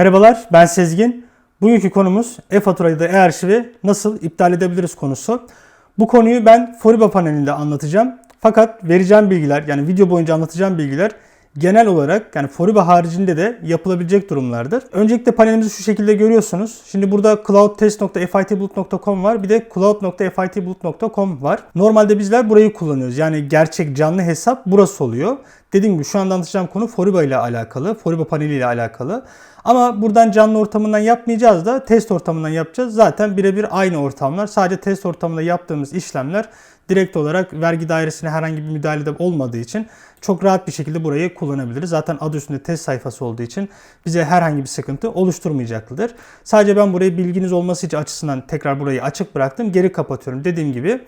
Merhabalar, ben Sezgin. Bugünkü konumuz e-faturayı da e-arşivi nasıl iptal edebiliriz konusu. Bu konuyu ben Foriba panelinde anlatacağım. Fakat vereceğim bilgiler, yani video boyunca anlatacağım bilgiler genel olarak yani Foriba haricinde de yapılabilecek durumlardır. Öncelikle panelimizi şu şekilde görüyorsunuz. Şimdi burada cloudtest.fitbulut.com var. Bir de cloud.fitbulut.com var. Normalde bizler burayı kullanıyoruz. Yani gerçek canlı hesap burası oluyor. Dediğim gibi şu anda anlatacağım konu Foriba ile alakalı. Foriba paneli ile alakalı. Ama buradan canlı ortamından yapmayacağız da test ortamından yapacağız. Zaten birebir aynı ortamlar. Sadece test ortamında yaptığımız işlemler direkt olarak vergi dairesine herhangi bir müdahalede olmadığı için çok rahat bir şekilde burayı kullanabiliriz. Zaten adı üstünde test sayfası olduğu için bize herhangi bir sıkıntı oluşturmayacaktır. Sadece ben burayı bilginiz olması için açısından tekrar burayı açık bıraktım. Geri kapatıyorum. Dediğim gibi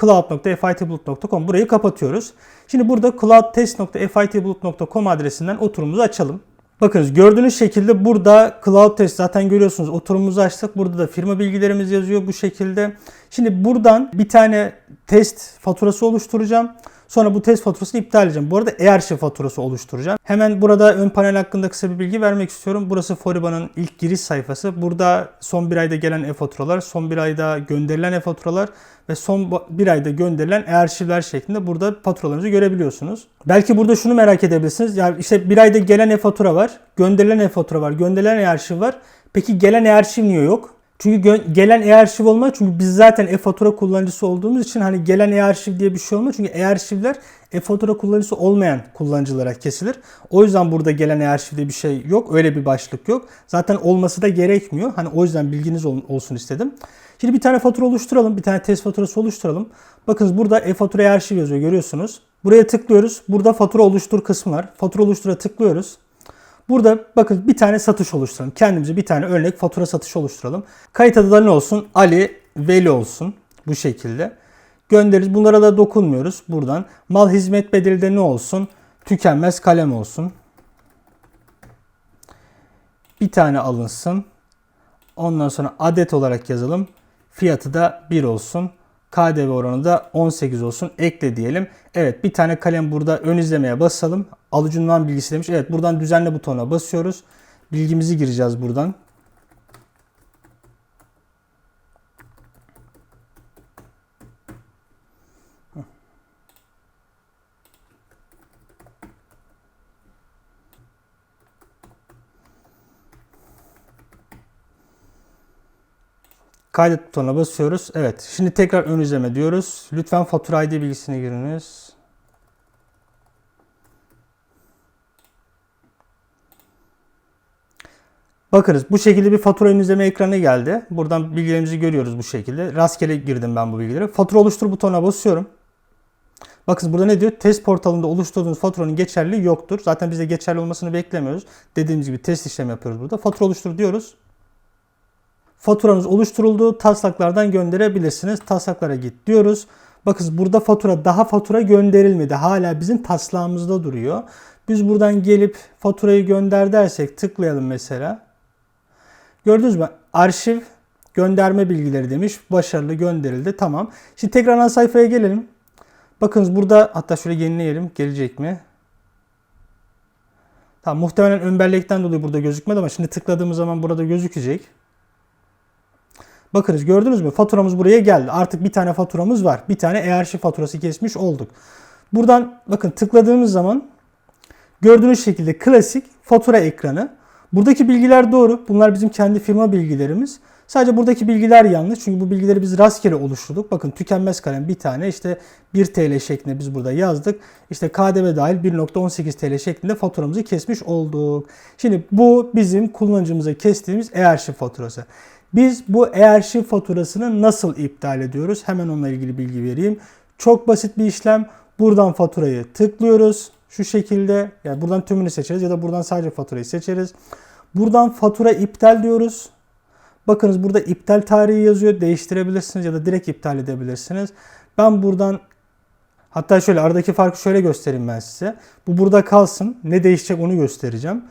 cloud.fitbulut.com burayı kapatıyoruz. Şimdi burada cloudtest.fitbulut.com adresinden oturumuzu açalım. Bakınız gördüğünüz şekilde burada Cloud Test zaten görüyorsunuz oturumumuzu açtık. Burada da firma bilgilerimiz yazıyor bu şekilde. Şimdi buradan bir tane test faturası oluşturacağım. Sonra bu test faturasını iptal edeceğim. Bu arada e-arşiv faturası oluşturacağım. Hemen burada ön panel hakkında kısa bir bilgi vermek istiyorum. Burası Foriba'nın ilk giriş sayfası. Burada son bir ayda gelen e-faturalar, son bir ayda gönderilen e-faturalar ve son bir ayda gönderilen e-arşivler şeklinde burada faturalarınızı görebiliyorsunuz. Belki burada şunu merak edebilirsiniz. Yani işte bir ayda gelen e-fatura var, gönderilen e-fatura var, gönderilen e-arşiv var. Peki gelen e-arşiv niye yok? Çünkü gelen e-arşiv olmaz. Çünkü biz zaten e-fatura kullanıcısı olduğumuz için hani gelen e-arşiv diye bir şey olmaz. Çünkü e-arşivler e-fatura kullanıcısı olmayan kullanıcılara kesilir. O yüzden burada gelen e-arşiv diye bir şey yok. Öyle bir başlık yok. Zaten olması da gerekmiyor. Hani o yüzden bilginiz olsun istedim. Şimdi bir tane fatura oluşturalım. Bir tane test faturası oluşturalım. Bakın burada e-fatura e-arşiv yazıyor görüyorsunuz. Buraya tıklıyoruz. Burada fatura oluştur kısmı var. Fatura oluştura tıklıyoruz. Burada bakın bir tane satış oluşturalım. Kendimize bir tane örnek fatura satışı oluşturalım. Kayıt adı da ne olsun? Ali Veli olsun. Bu şekilde. Göndeririz. Bunlara da dokunmuyoruz. Buradan mal hizmet bedeli de ne olsun? Tükenmez kalem olsun. Bir tane alınsın. Ondan sonra adet olarak yazalım. Fiyatı da 1 olsun. KDV oranı da 18 olsun. Ekle diyelim. Evet bir tane kalem burada ön izlemeye basalım. Alıcı bilgisi demiş. Evet buradan düzenle butonuna basıyoruz. Bilgimizi gireceğiz buradan. Kaydet butonuna basıyoruz. Evet. Şimdi tekrar ön izleme diyoruz. Lütfen fatura ID bilgisini giriniz. Bakınız bu şekilde bir fatura ön izleme ekranı geldi. Buradan bilgilerimizi görüyoruz bu şekilde. Rastgele girdim ben bu bilgileri. Fatura oluştur butonuna basıyorum. Bakın burada ne diyor? Test portalında oluşturduğunuz faturanın geçerliliği yoktur. Zaten biz de geçerli olmasını beklemiyoruz. Dediğimiz gibi test işlemi yapıyoruz burada. Fatura oluştur diyoruz. Faturanız oluşturuldu. Taslaklardan gönderebilirsiniz. Taslaklara git diyoruz. Bakın burada fatura daha fatura gönderilmedi. Hala bizim taslağımızda duruyor. Biz buradan gelip faturayı gönder dersek tıklayalım mesela. Gördünüz mü? Arşiv gönderme bilgileri demiş. Başarılı gönderildi. Tamam. Şimdi tekrar ana sayfaya gelelim. Bakınız burada hatta şöyle yenileyelim. Gelecek mi? Tamam muhtemelen ön bellekten dolayı burada gözükmedi ama şimdi tıkladığımız zaman burada gözükecek. Bakınız gördünüz mü? Faturamız buraya geldi. Artık bir tane faturamız var. Bir tane e-arşiv faturası kesmiş olduk. Buradan bakın tıkladığımız zaman gördüğünüz şekilde klasik fatura ekranı. Buradaki bilgiler doğru. Bunlar bizim kendi firma bilgilerimiz. Sadece buradaki bilgiler yanlış. Çünkü bu bilgileri biz rastgele oluşturduk. Bakın tükenmez kalem bir tane işte 1 TL şeklinde biz burada yazdık. İşte KDV dahil 1.18 TL şeklinde faturamızı kesmiş olduk. Şimdi bu bizim kullanıcımıza kestiğimiz e-arşiv faturası. Biz bu e-arşiv faturasını nasıl iptal ediyoruz? Hemen onunla ilgili bilgi vereyim. Çok basit bir işlem. Buradan faturayı tıklıyoruz. Şu şekilde yani buradan tümünü seçeriz ya da buradan sadece faturayı seçeriz. Buradan fatura iptal diyoruz. Bakınız burada iptal tarihi yazıyor. Değiştirebilirsiniz ya da direkt iptal edebilirsiniz. Ben buradan hatta şöyle aradaki farkı şöyle göstereyim ben size. Bu burada kalsın. Ne değişecek onu göstereceğim.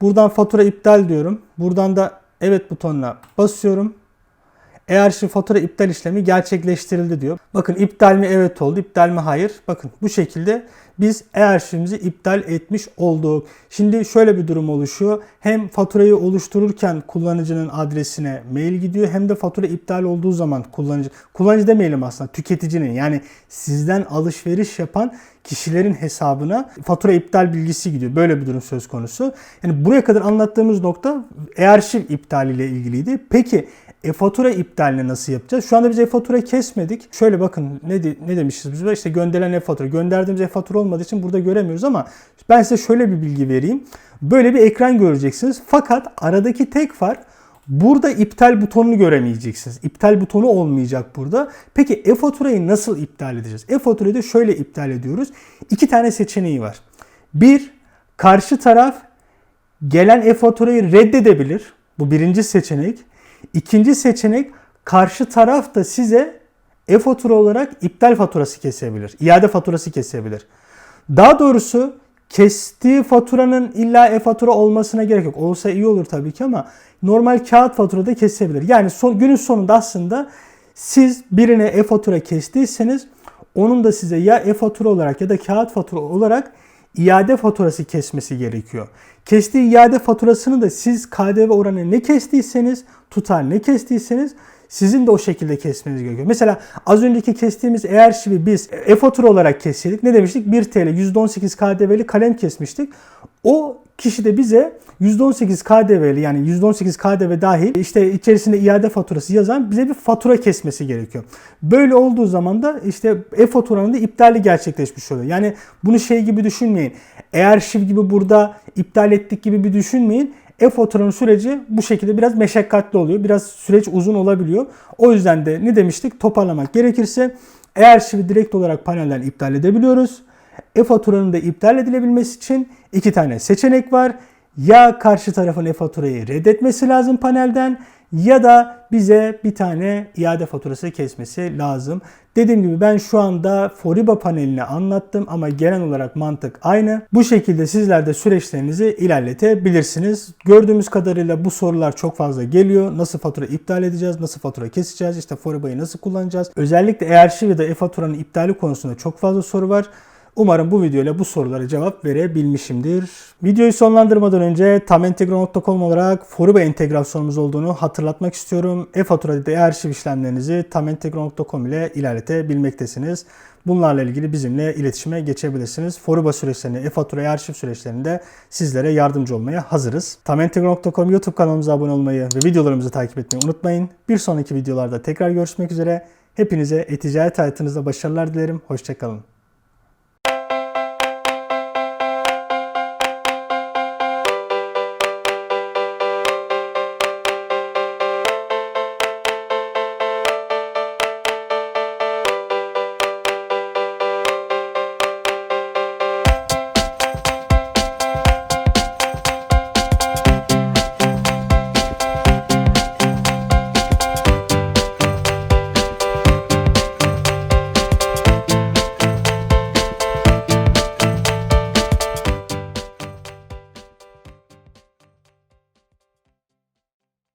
Buradan fatura iptal diyorum. Buradan da evet butonuna basıyorum. E-arşiv fatura iptal işlemi gerçekleştirildi diyor. Bakın iptal mi evet oldu, iptal mi hayır. Bakın bu şekilde biz e-arşivimizi iptal etmiş olduk. Şimdi şöyle bir durum oluşuyor. Hem faturayı oluştururken kullanıcının adresine mail gidiyor hem de fatura iptal olduğu zaman kullanıcı kullanıcı demeyelim aslında tüketicinin yani sizden alışveriş yapan kişilerin hesabına fatura iptal bilgisi gidiyor. Böyle bir durum söz konusu. Yani buraya kadar anlattığımız nokta e-arşiv iptaliyle ilgiliydi. Peki e-fatura iptalini nasıl yapacağız? Şu anda biz e-fatura kesmedik. Şöyle bakın ne de, ne demişiz biz? İşte gönderilen e-fatura. Gönderdiğimiz e-fatura olmadığı için burada göremiyoruz ama ben size şöyle bir bilgi vereyim. Böyle bir ekran göreceksiniz. Fakat aradaki tek fark Burada iptal butonunu göremeyeceksiniz. İptal butonu olmayacak burada. Peki e-faturayı nasıl iptal edeceğiz? E-faturayı da şöyle iptal ediyoruz. İki tane seçeneği var. Bir, karşı taraf gelen e-faturayı reddedebilir. Bu birinci seçenek. İkinci seçenek karşı taraf da size e-fatura olarak iptal faturası kesebilir. iade faturası kesebilir. Daha doğrusu kestiği faturanın illa e-fatura olmasına gerek yok. Olsa iyi olur tabii ki ama normal kağıt faturada kesebilir. Yani son, günün sonunda aslında siz birine e-fatura kestiyseniz onun da size ya e-fatura olarak ya da kağıt fatura olarak iade faturası kesmesi gerekiyor. Kestiği iade faturasını da siz KDV oranı ne kestiyseniz, tutar ne kestiyseniz sizin de o şekilde kesmeniz gerekiyor. Mesela az önceki kestiğimiz eğer şimdi biz e-fatura olarak kesseydik ne demiştik? 1 TL %18 KDV'li kalem kesmiştik. O kişi de bize %18 KDV'li yani %18 KDV dahil işte içerisinde iade faturası yazan bize bir fatura kesmesi gerekiyor. Böyle olduğu zaman da işte e-faturanın da iptali gerçekleşmiş oluyor. Yani bunu şey gibi düşünmeyin. Eğer şiv gibi burada iptal ettik gibi bir düşünmeyin. E-faturanın süreci bu şekilde biraz meşakkatli oluyor. Biraz süreç uzun olabiliyor. O yüzden de ne demiştik? Toparlamak gerekirse eğer şivi direkt olarak panelden iptal edebiliyoruz. E-faturanın da iptal edilebilmesi için iki tane seçenek var. Ya karşı tarafın e-faturayı reddetmesi lazım panelden ya da bize bir tane iade faturası kesmesi lazım. Dediğim gibi ben şu anda Foriba panelini anlattım ama genel olarak mantık aynı. Bu şekilde sizler de süreçlerinizi ilerletebilirsiniz. Gördüğümüz kadarıyla bu sorular çok fazla geliyor. Nasıl fatura iptal edeceğiz? Nasıl fatura keseceğiz? İşte Foriba'yı nasıl kullanacağız? Özellikle eğer ya da e-faturanın iptali konusunda çok fazla soru var. Umarım bu videoyla bu sorulara cevap verebilmişimdir. Videoyu sonlandırmadan önce tamentegro.com olarak Foriba entegrasyonumuz olduğunu hatırlatmak istiyorum. E-fatura ve arşiv işlemlerinizi tamentegro.com ile ilerletebilmektesiniz. Bunlarla ilgili bizimle iletişime geçebilirsiniz. Foriba süreçlerinde, e-fatura arşiv süreçlerinde sizlere yardımcı olmaya hazırız. Tamentegro.com YouTube kanalımıza abone olmayı ve videolarımızı takip etmeyi unutmayın. Bir sonraki videolarda tekrar görüşmek üzere. Hepinize e-ticaret hayatınızda başarılar dilerim. Hoşçakalın.